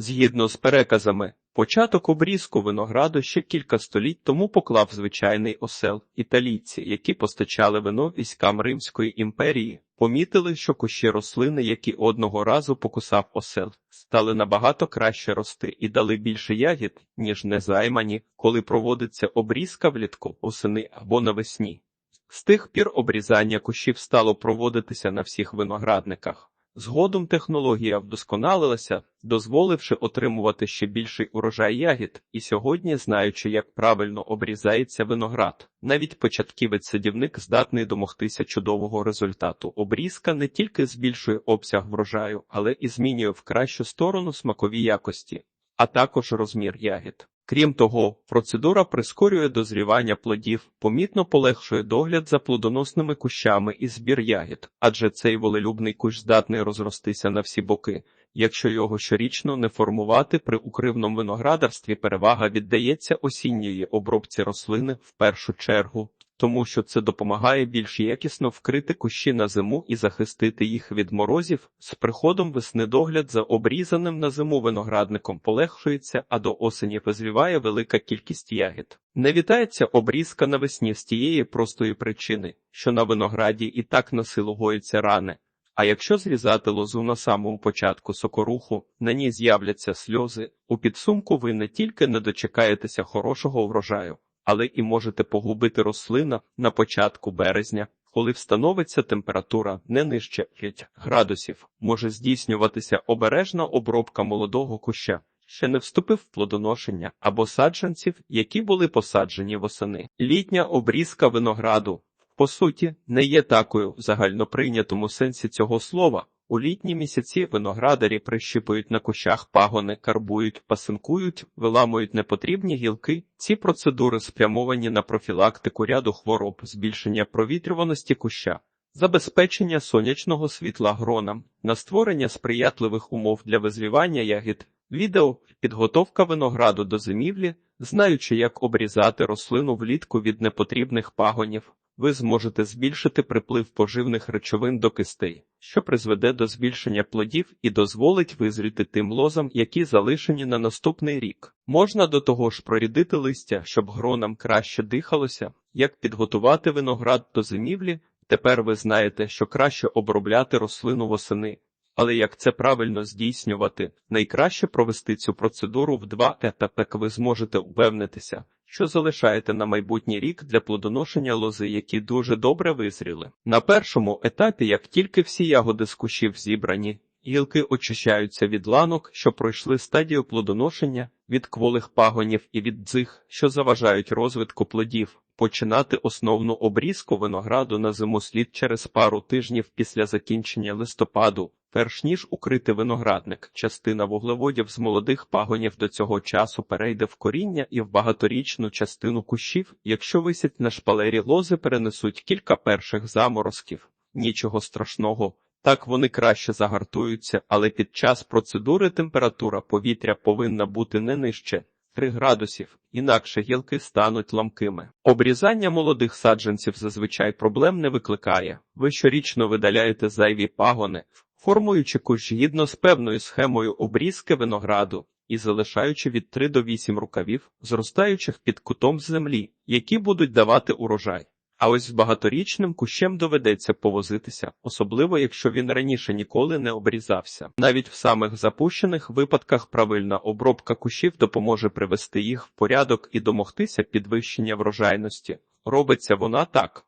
Згідно з переказами, початок обрізку винограду ще кілька століть тому поклав звичайний осел. Італійці, які постачали вино військам Римської імперії, помітили, що кущі рослини, які одного разу покусав осел, стали набагато краще рости і дали більше ягід, ніж незаймані, коли проводиться обрізка влітку, осени або навесні. З тих пір обрізання кущів стало проводитися на всіх виноградниках. Згодом технологія вдосконалилася, дозволивши отримувати ще більший урожай ягід, і сьогодні, знаючи, як правильно обрізається виноград, навіть початківець-садівник здатний домогтися чудового результату. Обрізка не тільки збільшує обсяг врожаю, але і змінює в кращу сторону смакові якості, а також розмір ягід. Крім того, процедура прискорює дозрівання плодів, помітно полегшує догляд за плодоносними кущами і збір ягід, адже цей волелюбний кущ здатний розростися на всі боки. Якщо його щорічно не формувати при укривному виноградарстві, перевага віддається осінньої обробці рослини в першу чергу, тому що це допомагає більш якісно вкрити кущі на зиму і захистити їх від морозів. З приходом весни догляд за обрізаним на зиму виноградником полегшується, а до осені визріває велика кількість ягід. Не вітається обрізка навесні з тієї простої причини, що на винограді і так на силу рани. А якщо зрізати лозу на самому початку сокоруху, на ній з'являться сльози, у підсумку ви не тільки не дочекаєтеся хорошого врожаю, але і можете погубити рослина на початку березня, коли встановиться температура не нижче 5 градусів, може здійснюватися обережна обробка молодого куща. Ще не вступив в плодоношення або саджанців, які були посаджені восени. Літня обрізка винограду, по суті, не є такою в загальноприйнятому сенсі цього слова. У літні місяці виноградарі прищипують на кущах пагони, карбують, пасинкують, виламують непотрібні гілки. Ці процедури спрямовані на профілактику ряду хвороб, збільшення провітрюваності куща, забезпечення сонячного світла гронам, на створення сприятливих умов для визрівання ягід, відео, підготовка винограду до зимівлі, знаючи, як обрізати рослину влітку від непотрібних пагонів ви зможете збільшити приплив поживних речовин до кистей, що призведе до збільшення плодів і дозволить визріти тим лозам, які залишені на наступний рік. Можна до того ж прорідити листя, щоб гронам краще дихалося, як підготувати виноград до зимівлі. Тепер ви знаєте, що краще обробляти рослину восени. Але як це правильно здійснювати, найкраще провести цю процедуру в два етапи, як ви зможете упевнитися, що залишаєте на майбутній рік для плодоношення лози, які дуже добре визріли. На першому етапі, як тільки всі ягоди з кущів зібрані, гілки очищаються від ланок, що пройшли стадію плодоношення, від кволих пагонів і від дзих, що заважають розвитку плодів. Починати основну обрізку винограду на зиму слід через пару тижнів після закінчення листопаду, перш ніж укрити виноградник. Частина вуглеводів з молодих пагонів до цього часу перейде в коріння і в багаторічну частину кущів, якщо висять на шпалері лози, перенесуть кілька перших заморозків. Нічого страшного. Так вони краще загартуються, але під час процедури температура повітря повинна бути не нижче 3 градусів, інакше гілки стануть ламкими. Обрізання молодих саджанців зазвичай проблем не викликає. Ви щорічно видаляєте зайві пагони, формуючи кущ гідно з певною схемою обрізки винограду і залишаючи від 3 до 8 рукавів, зростаючих під кутом землі, які будуть давати урожай. А ось з багаторічним кущем доведеться повозитися, особливо якщо він раніше ніколи не обрізався. Навіть в самих запущених випадках правильна обробка кущів допоможе привести їх в порядок і домогтися підвищення врожайності. Робиться вона так.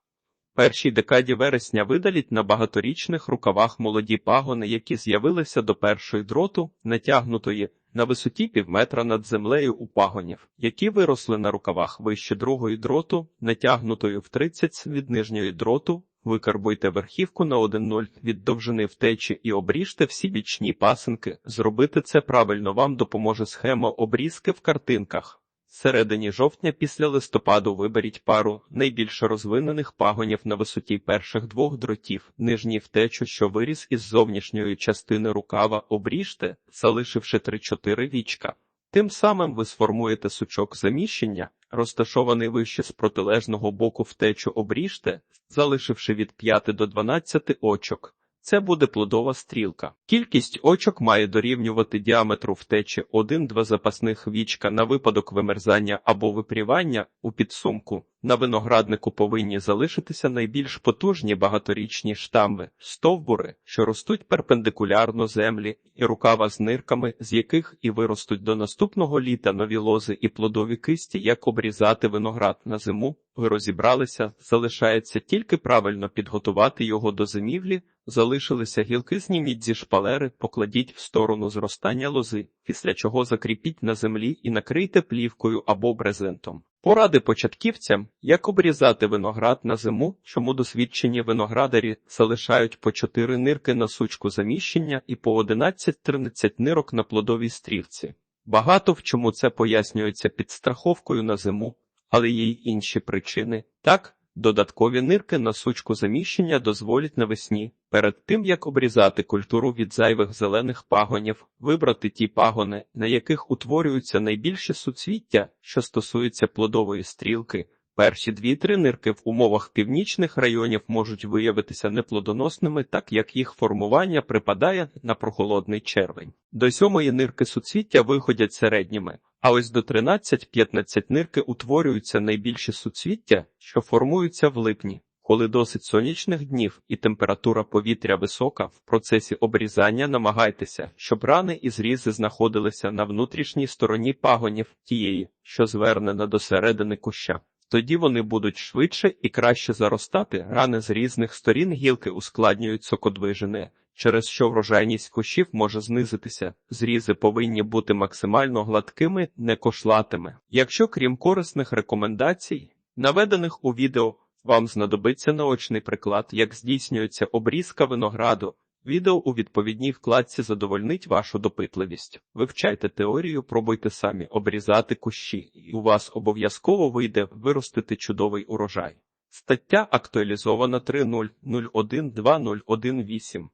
Першій декаді вересня видаліть на багаторічних рукавах молоді пагони, які з'явилися до першої дроту, натягнутої на висоті півметра над землею у пагонів, які виросли на рукавах вище другої дроту, натягнутої в 30 від нижньої дроту. Викарбуйте верхівку на 1,0 від довжини втечі і обріжте всі бічні пасинки. Зробити це правильно вам допоможе схема обрізки в картинках. Середині жовтня після листопаду виберіть пару найбільш розвинених пагонів на висоті перших двох дротів, нижній втечу, що виріс із зовнішньої частини рукава, обріжте, залишивши 3-4 вічка. Тим самим ви сформуєте сучок заміщення, розташований вище з протилежного боку втечу обріжте, залишивши від 5 до 12 очок. Це буде плодова стрілка. Кількість очок має дорівнювати діаметру втечі 1-2 запасних вічка на випадок вимерзання або випрівання у підсумку. На винограднику повинні залишитися найбільш потужні багаторічні штамби, стовбури, що ростуть перпендикулярно землі, і рукава з нирками, з яких і виростуть до наступного літа нові лози і плодові кисті, як обрізати виноград на зиму. Ви розібралися, залишається тільки правильно підготувати його до зимівлі, залишилися гілки, зніміть зі шпалери, покладіть в сторону зростання лози, після чого закріпіть на землі і накрийте плівкою або брезентом. Поради початківцям, як обрізати виноград на зиму, чому досвідчені виноградарі залишають по 4 нирки на сучку заміщення і по 11-13 нирок на плодовій стрілці. Багато в чому це пояснюється підстраховкою на зиму, але є й інші причини. Так, додаткові нирки на сучку заміщення дозволять навесні, перед тим як обрізати культуру від зайвих зелених пагонів, вибрати ті пагони, на яких утворюються найбільші суцвіття, що стосуються плодової стрілки. Перші дві-три нирки в умовах північних районів можуть виявитися неплодоносними, так як їх формування припадає на прохолодний червень. До сьомої нирки суцвіття виходять середніми, а ось до 13-15 нирки утворюються найбільші суцвіття, що формуються в липні. Коли досить сонячних днів і температура повітря висока, в процесі обрізання намагайтеся, щоб рани і зрізи знаходилися на внутрішній стороні пагонів тієї, що звернена до середини куща. Тоді вони будуть швидше і краще заростати. Рани з різних сторін гілки ускладнюють сокодвижини, через що врожайність кущів може знизитися. Зрізи повинні бути максимально гладкими, не кошлатими. Якщо крім корисних рекомендацій, наведених у відео, вам знадобиться наочний приклад, як здійснюється обрізка винограду. Відео у відповідній вкладці задовольнить вашу допитливість. Вивчайте теорію, пробуйте самі обрізати кущі, і у вас обов'язково вийде виростити чудовий урожай. Стаття актуалізована 3.0.01.2.0.1.8.